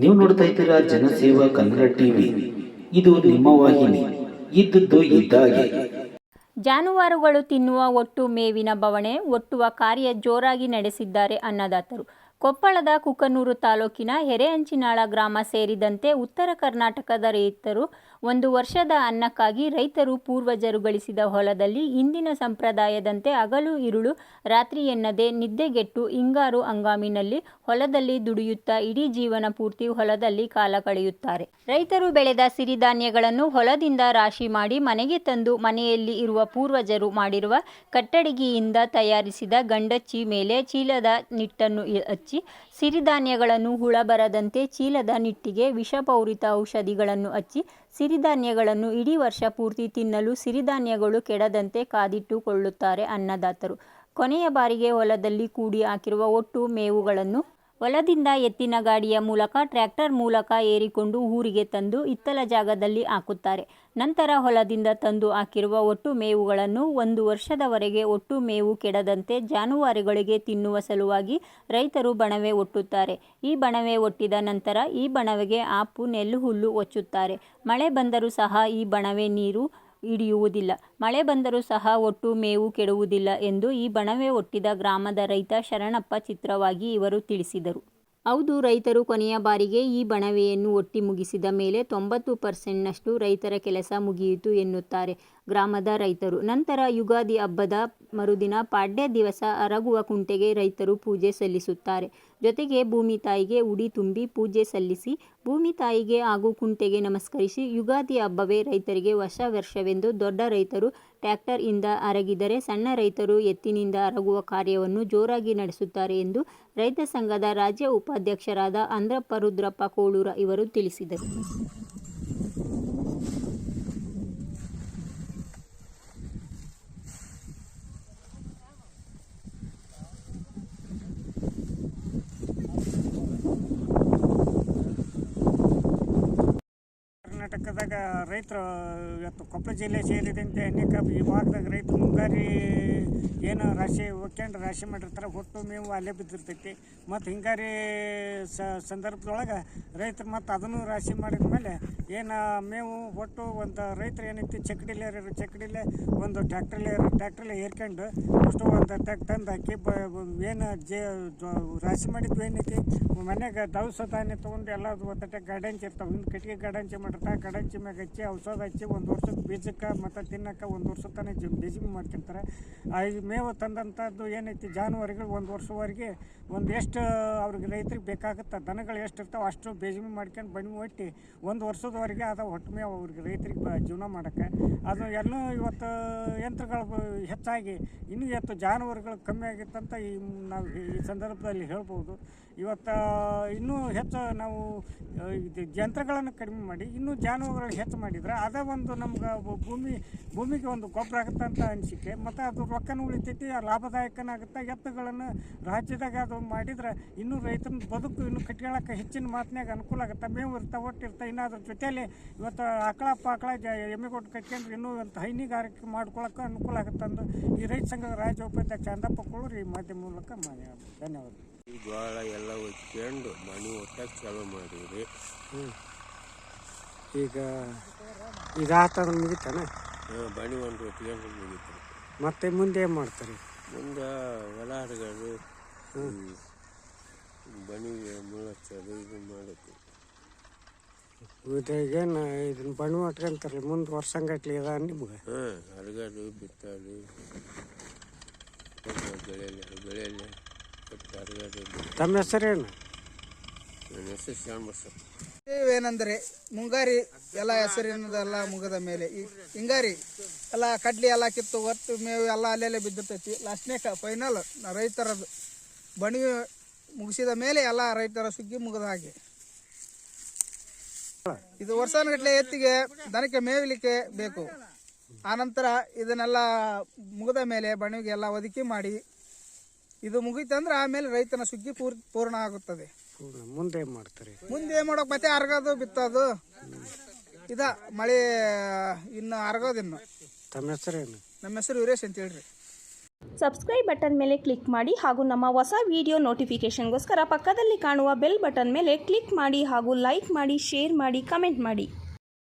ನೀವು ನೋಡ್ತಾ ಇದ್ದೀರಾ ಜನಸೇವಾ ಕನ್ನಡ ಟಿವಿ. ಇದು ನಿಮ್ಮ ವಾಹಿನಿ. ಇದ್ದದ್ದು ಇದ್ದಾಗೆ ಜಾನುವಾರುಗಳು ತಿನ್ನುವ ಒಟ್ಟು ಮೇವಿನ ಬವಣೆ, ಒಟ್ಟುವ ಕಾರ್ಯ ಜೋರಾಗಿ ನಡೆಸಿದ್ದಾರೆ ಅನ್ನದಾತರು. ಕೊಪ್ಪಳದ ಕುಕನೂರು ತಾಲೂಕಿನ ಹೆರೆಹಂಚಿನಾಳ ಗ್ರಾಮ ಸೇರಿದಂತೆ ಉತ್ತರ ಕರ್ನಾಟಕದ ರೈತರು ಒಂದು ವರ್ಷದ ಅನ್ನಕ್ಕಾಗಿ ರೈತರು ಪೂರ್ವಜರು ಗಳಿಸಿದ ಹೊಲದಲ್ಲಿ ಇಂದಿನ ಸಂಪ್ರದಾಯದಂತೆ ಅಗಲು ಇರುಳು ರಾತ್ರಿ ಎನ್ನದೆ ನಿದ್ದೆಗೆಟ್ಟು ಹಿಂಗಾರು ಹಂಗಾಮಿನಲ್ಲಿ ಹೊಲದಲ್ಲಿ ದುಡಿಯುತ್ತಾ ಇಡೀ ಜೀವನ ಪೂರ್ತಿ ಹೊಲದಲ್ಲಿ ಕಾಲ ಕಳೆಯುತ್ತಾರೆ. ರೈತರು ಬೆಳೆದ ಸಿರಿಧಾನ್ಯಗಳನ್ನು ಹೊಲದಿಂದ ರಾಶಿ ಮಾಡಿ ಮನೆಗೆ ತಂದು ಮನೆಯಲ್ಲಿ ಇರುವ ಪೂರ್ವಜರು ಮಾಡಿರುವ ಕಟ್ಟಡಿಗೆಯಿಂದ ತಯಾರಿಸಿದ ಗಂಡಚ್ಚಿ ಮೇಲೆ ಚೀಲದ ನಿಟ್ಟನ್ನು ಹಚ್ಚಿ ಸಿರಿಧಾನ್ಯಗಳನ್ನು ಹುಳ ಬರದಂತೆ ಚೀಲದ ನಿಟ್ಟಿಗೆ ವಿಷಪೌರಿತ ಔಷಧಿಗಳನ್ನು ಹಚ್ಚಿ ಸಿರಿಧಾನ್ಯಗಳನ್ನು ಇಡೀ ವರ್ಷ ಪೂರ್ತಿ ತಿನ್ನಲು ಸಿರಿಧಾನ್ಯಗಳು ಕೆಡದಂತೆ ಕಾದಿಟ್ಟುಕೊಳ್ಳುತ್ತಾರೆ ಅನ್ನದಾತರು. ಕೊನೆಯ ಬಾರಿಗೆ ಹೊಲದಲ್ಲಿ ಕೂಡಿ ಹಾಕಿರುವ ಒಟ್ಟು ಮೇವುಗಳನ್ನು ಹೊಲದಿಂದ ಎತ್ತಿನ ಗಾಡಿಯ ಮೂಲಕ ಟ್ರ್ಯಾಕ್ಟರ್ ಮೂಲಕ ಏರಿಕೊಂಡು ಊರಿಗೆ ತಂದು ಇತ್ತಲ ಜಾಗದಲ್ಲಿ ಹಾಕುತ್ತಾರೆ. ನಂತರ ಹೊಲದಿಂದ ತಂದು ಹಾಕಿರುವ ಒಟ್ಟು ಮೇವುಗಳನ್ನು ಒಂದು ವರ್ಷದವರೆಗೆ ಒಟ್ಟು ಮೇವು ಕೆಡದಂತೆ ಜಾನುವಾರುಗಳಿಗೆ ತಿನ್ನುವ ಸಲುವಾಗಿ ರೈತರು ಬಣವೆ ಒಟ್ಟುತ್ತಾರೆ. ಈ ಬಣವೆ ಒಟ್ಟಿದ ನಂತರ ಈ ಬಣವೆಗೆ ಆಪು, ನೆಲ್ಲು, ಹುಲ್ಲು ಒಚ್ಚುತ್ತಾರೆ. ಮಳೆ ಬಂದರೂ ಸಹ ಈ ಬಣವೆ ನೀರು ಹಿಡಿಯುವುದಿಲ್ಲ. ಮಳೆ ಬಂದರೂ ಸಹ ಒಟ್ಟು ಮೇವು ಕೆಡುವುದಿಲ್ಲ ಎಂದು ಈ ಬಣವೆ ಒಟ್ಟಿದ ಗ್ರಾಮದ ರೈತ ಶರಣಪ್ಪ ಚಿತ್ರವಾಗಿ ಇವರು ತಿಳಿಸಿದರು. ಹೌದು, ರೈತರು ಕೊನೆಯ ಬಾರಿಗೆ ಈ ಬಣವೆಯನ್ನು ಒಟ್ಟಿ ಮುಗಿಸಿದ ಮೇಲೆ ತೊಂಬತ್ತು ಪರ್ಸೆಂಟ್ನಷ್ಟು ರೈತರ ಕೆಲಸ ಮುಗಿಯಿತು ಎನ್ನುತ್ತಾರೆ. ಗ್ರಾಮದ ರೈತರು. ನಂತರ ಯುಗಾದಿ ಹಬ್ಬದ ಮರುದಿನ ಪಾಡ್ಯ ದಿವಸ ಅರಗುವ ಕುಂಟೆಗೆ ರೈತರು ಪೂಜೆ ಸಲ್ಲಿಸುತ್ತಾರೆ. ಜೊತೆಗೆ ಭೂಮಿ ತಾಯಿಗೆ ಉಡಿ ತುಂಬಿ ಪೂಜೆ ಸಲ್ಲಿಸಿ, ಭೂಮಿ ತಾಯಿಗೆ ಹಾಗೂ ಕುಂಟೆಗೆ ನಮಸ್ಕರಿಸಿ ಯುಗಾದಿ ಹಬ್ಬವೇ ರೈತರಿಗೆ ವರ್ಷ ವರ್ಷವೆಂದು ದೊಡ್ಡ ರೈತರು ಟ್ರ್ಯಾಕ್ಟರ್ ಇಂದ ಅರಗಿದರೆ ಸಣ್ಣ ರೈತರು ಎತ್ತಿನಿಂದ ಅರಗುವ ಕಾರ್ಯವನ್ನು ಜೋರಾಗಿ ನಡೆಸುತ್ತಾರೆ ಎಂದು ರೈತ ಸಂಘದ ರಾಜ್ಯ ಉಪಾಧ್ಯಕ್ಷರಾದ ಅಂದ್ರಪ್ಪ ರುದ್ರಪ್ಪ ಕೋಳೂರ ಇವರು ತಿಳಿಸಿದರು. ರೈತರು ಇವತ್ತು ಕೊಪ್ಪಳ ಜಿಲ್ಲೆ ಸೇರಿದಂತೆ ಅನೇಕ ಈ ಭಾಗದಾಗ ರೈತರು ಮುಂಗಾರಿ ಏನು ರಾಶಿ ಒಕ್ಕೊಂಡು ರಾಶಿ ಮಾಡಿರ್ತಾರೆ ಹೊಟ್ಟು ಮೇವು ಅಲ್ಲೇ ಬಿದ್ದಿರ್ತೈತಿ. ಮತ್ತು ಹಿಂಗಾರಿ ಸಂದರ್ಭದೊಳಗೆ ರೈತರು ಮತ್ತು ಅದನ್ನು ರಾಶಿ ಮಾಡಿದ ಮೇಲೆ ಏನು ಮೇವು ಹೊಟ್ಟು ಒಂದು ರೈತರು ಏನೈತಿ ಚಕ್ಕಡಿಲೆ ಚಕ್ಕಡಿಲೆ ಒಂದು ಟ್ಯಾಕ್ಟ್ರಲ್ಲಿ ಟ್ಯಾಕ್ಟ್ರಲ್ಲಿ ಏರ್ಕೊಂಡು ಅಷ್ಟು ಒಂದು ಟ್ಯಾಕ್ ತಂದು ಹಾಕಿ ಬ, ಏನು ಜೇ ರಾಶಿ ಮಾಡಿದ್ದು ಏನೈತಿ ಮನೆಗೆ ದವಸ ಧಾನ್ಯ ತೊಗೊಂಡು ಎಲ್ಲ ಒಂದು ಗಡಂಚಿ ಇರ್ತಾವೆ. ಹಿಂದೆ ಕಟ್ಟಿಗೆ ಗಡಂಚಿ ಮಾಡಿರ್ತಾರೆ, ಗಡಂಚಿ ಮ್ಯಾಗ ಹಚ್ಚಿ ಔಷಧ ಹಚ್ಚಿ ಒಂದು ವರ್ಷಕ್ಕೆ ಬೀಜಕ್ಕೆ ಮತ್ತು ತಿನ್ನಕ್ಕೆ ಒಂದು ವರ್ಷ ತನಕ ಜಿ ಬೇಸಿಗೆ ಮಾಡ್ತಿರ್ತಾರೆ. ಆ ಮೇವು ತಂದಂಥದ್ದು ಏನೈತಿ, ಜಾನುವಾರುಗಳು ಒಂದು ವರ್ಷವರೆಗೆ ಒಂದು ಎಷ್ಟು ಅವ್ರಿಗೆ ರೈತರಿಗೆ ಬೇಕಾಗುತ್ತೆ, ದನಗಳು ಎಷ್ಟು ಇರ್ತಾವೆ ಅಷ್ಟು ಬೇಸಿಗೆ ಮಾಡ್ಕೊಂಡು ಬಣ್ಣಿ ಒಟ್ಟಿ ಒಂದು ವರ್ಷದವರೆಗೆ ಅದು ಹೊಟ್ಟು ಮೇವು ಅವ್ರಿಗೆ ರೈತರಿಗೆ ಬ, ಜೀವನ ಮಾಡೋಕ್ಕೆ. ಅದು ಎಲ್ಲೂ ಇವತ್ತು ಯಂತ್ರಗಳು ಹೆಚ್ಚಾಗಿ ಇನ್ನೂ ಇವತ್ತು ಜಾನುವಾರುಗಳು ಕಮ್ಮಿ ಆಗಿತ್ತಂತ ಈ ನಾವು ಈ ಸಂದರ್ಭದಲ್ಲಿ ಹೇಳ್ಬೋದು. ಇವತ್ತು ಇನ್ನೂ ಹೆಚ್ಚು ನಾವು ಯಂತ್ರಗಳನ್ನು ಕಡಿಮೆ ಮಾಡಿ, ಇನ್ನೂ ಹೆಚ್ಚು ಮಾಡಿದ್ರೆ ಅದೇ ಒಂದು ನಮ್ಗೆ ಭೂಮಿ ಭೂಮಿಗೆ ಒಂದು ಗೊಬ್ಬರ ಆಗುತ್ತೆ ಅಂತ ಅನಿಸಿಕೆ. ಮತ್ತು ಅದು ರೊಕ್ಕನೂ ಉಳಿತೈತಿ ಆ ಲಾಭದಾಯಕನೂ ಆಗುತ್ತೆ ಎತ್ತುಗಳನ್ನು ರಾಜ್ಯದಾಗ ಅದು ಮಾಡಿದ್ರೆ ಇನ್ನೂ ರೈತನ ಬದುಕು ಇನ್ನೂ ಕಟ್ಕೊಳ್ಳೋಕೆ ಹೆಚ್ಚಿನ ಮಾತಿನಾಗ ಅನುಕೂಲ ಆಗುತ್ತೆ. ಮೇವು ಇರ್ತಾ ಒಟ್ಟು ಇರ್ತಾ ಇನ್ನು ಅದ್ರ ಜೊತೆಯಲ್ಲಿ ಇವತ್ತು ಆಕಳ ಪಾಕಳ ಜ ಎಮ್ಮೆ ಕೊಟ್ಟು ಕಟ್ಕೊಂಡ್ರೆ ಇನ್ನೂ ಒಂದು ಹೈನುಗಾರಿಕೆ ಮಾಡ್ಕೊಳಕ್ಕೆ ಅನುಕೂಲ ಆಗುತ್ತೆ ಅಂದು ಈ ರೈತ ಸಂಘದ ರಾಜ್ಯ ಉಪಾಧ್ಯಕ್ಷ ಚಂದಪ್ಪ ಕೊಳ್ಳೂರು ಈ ಮಾಧ್ಯಮ ಮೂಲಕ ಮಾನ್ಯ ಧನ್ಯವಾದ. ಈ ಜೋಳ ಎಲ್ಲ ಒಚ್ಕೊಂಡು ಮನೆ ಒಟ್ಟಕ್ಕೆ ಚಾಲೂ ಮಾಡಿದ್ರಿ. ಈಗ ಇದಾತದ ಮುಗಿತಾನೆ? ಬಣಿ ಒಂದು ಒಟ್ಕೊಂಡು ಮುಗಿತು. ಮತ್ತೆ ಮುಂದೆ ಏನು ಮಾಡ್ತಾರೆ? ಮುಂದೆ ಹೊಲ ಹರಗೋದು ಬಣಿಗೆ ಮುಳಚ್ಚೋದು ಇದು ಮಾಡೋದು. ಇದಾಗೇನು ಇದನ್ನ ಬಣ್ಣ ಮಾಡ್ಕೊಂತಾರೆ ಮುಂದೆ ವರ್ಷಂಗಟ್ಲಿ ಅದ ನಿಮ್ಗೆ? ಹಾಂ ಹರಗೋದು ಬಿತ್ತೋದು ಬೆಳೆಯಲ್ಲಿ ಬೆಳೆಯಲ್ಲ ಒಟ್ಟು ಹರಗೋದು ತಮ್ಮ ಹೆಸರೇನು? ಏನಂದರೆ ಮುಂಗಾರಿ ಎಲ್ಲ ಹೆಸರಿನದೆಲ್ಲ ಮುಗದ ಮೇಲೆ ಈ ಹಿಂಗಾರಿ ಎಲ್ಲ ಕಡ್ಲಿ ಎಲ್ಲ ಕಿತ್ತು ಒತ್ತು ಮೇವು ಎಲ್ಲ ಅಲ್ಲೆಲ್ಲೇ ಬಿದ್ದಿರ್ತೈತಿ ಲಾಸ್ಟ್ನೇಕ ಫೈನಲ್ ರೈತರದ್ದು ಬಣಿ ಮುಗಿಸಿದ ಮೇಲೆ ಎಲ್ಲ ರೈತರ ಸುಗ್ಗಿ ಮುಗಿದ ಹಾಗೆ. ಇದು ವರ್ಷಾನುಗಟ್ಲೆ ಎತ್ತಿಗೆ ದನಕ್ಕೆ ಮೇವಿಲಿಕ್ಕೆ ಬೇಕು. ಆನಂತರ ಇದನ್ನೆಲ್ಲ ಮುಗಿದ ಮೇಲೆ ಬಣಿಗೆ ಎಲ್ಲ ಒದಕಿ ಮಾಡಿ ಇದು ಮುಗೀತಂದ್ರೆ ಆಮೇಲೆ ರೈತನ ಸುಗ್ಗಿ ಪೂರ್ ಪೂರ್ಣ ಆಗುತ್ತದೆ. ಮುಂದೆ ಏನು ಮಾಡ್ತಾರೆ? ಮುಂದೆ ಏನ್ ಮಾಡೋಕ್ ಮತ್ತೆ ಅರ್ಗೋದು ಬಿತ್ತೋದು. ಇದ ಮಳೆ ಇನ್ನು ಅರ್ಗೋದಿನ್ನು ತಮ್ಮ ಹೆಸರೇನು ನಮ್ಮ ಹೆಸರು ವೀರೇಶ್ ಅಂತ ಹೇಳ್ರಿ. ಸಬ್ಸ್ಕ್ರೈಬ್ ಬಟನ್ ಮೇಲೆ ಕ್ಲಿಕ್ ಮಾಡಿ ಹಾಗೂ ನಮ್ಮ ಹೊಸ ವಿಡಿಯೋ ನೋಟಿಫಿಕೇಷನ್ಗೋಸ್ಕರ ಪಕ್ಕದಲ್ಲಿ ಕಾಣುವ ಬೆಲ್ ಬಟನ್ ಮೇಲೆ ಕ್ಲಿಕ್ ಮಾಡಿ ಹಾಗೂ ಲೈಕ್ ಮಾಡಿ ಶೇರ್ ಮಾಡಿ ಕಮೆಂಟ್ ಮಾಡಿ.